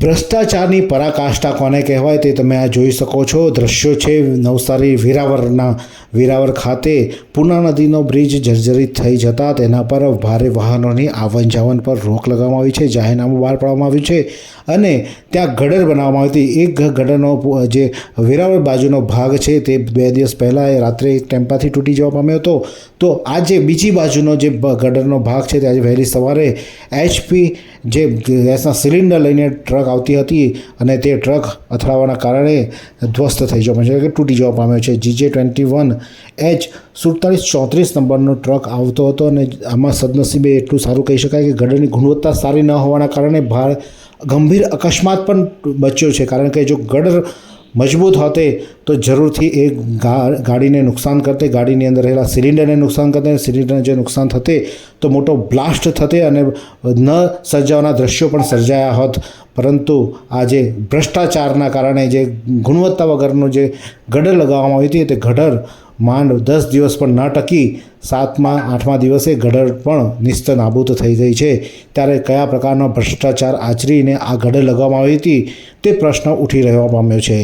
ભ્રષ્ટાચારની પરાકાષ્ઠા કોને કહેવાય તે તમે આ જોઈ શકો છો. દ્રશ્યો છે નવસારી વેરાવળના વેરાવળ ખાતે પૂના નદીનો બ્રિજ જર્જરિત થઈ જતા તેના પર ભારે વાહનોની આવન જાવન પર રોક લગાવવામાં આવી છે. જાહેરનામું બહાર પાડવામાં આવ્યું છે અને ત્યાં ગડર બનાવવામાં આવી હતી. એક ગડરનો જે વેરાવળ બાજુનો ભાગ છે તે બે દિવસ પહેલાં એ રાત્રે એક ટેમ્પાથી તૂટી જવા પામ્યો હતો. તો આજે બીજી બાજુનો જે ગડરનો ભાગ છે તે આજે વહેલી સવારે એચપી જે ગેસના સિલિન્ડર લઈને ટ્રક આવતી હતી અને તે ટ્રક અથડાવાના કારણે ધ્વસ્ત થઈ જવા છે કે તૂટી જવા પામ્યો છે. જીજે ટ્વેન્ટી વન એચ સુડતાલીસ ચોત્રીસ નંબરનો ટ્રક આવતો હતો અને આમાં સદનસીબે એટલું સારું કહી શકાય કે ગડરની ગુણવત્તા સારી ન હોવાના કારણે ભાર ગંભીર અકસ્માત પણ બચ્યો છે. કારણ કે જો ગડર મજબૂત હોતે તો જરૂરથી એ ગાડીને નુકસાન કરતે, ગાડીની અંદર રહેલા સિલિન્ડરને નુકસાન કરતે સિલિન્ડરને જે નુકસાન થતે તો મોટો બ્લાસ્ટ થતે અને ન સર્જાવાના દ્રશ્યો પણ સર્જાયા હોત. પરંતુ આજે ભ્રષ્ટાચારના કારણે જે ગુણવત્તા વગરનું જે ગડર લગાવવામાં આવી હતી, તે ગડર માંડ દસ દિવસ પણ ન ટકી, સાતમા, આઠમા દિવસે ગડર પણ નિસ્ત નાબૂદ થઈ ગઈ છે. ત્યારે કયા પ્રકારનો ભ્રષ્ટાચાર આચરીને આ ગડર લગાવવામાં આવી હતી, તે પ્રશ્ન ઉઠી રહેવા પામ્યો છે.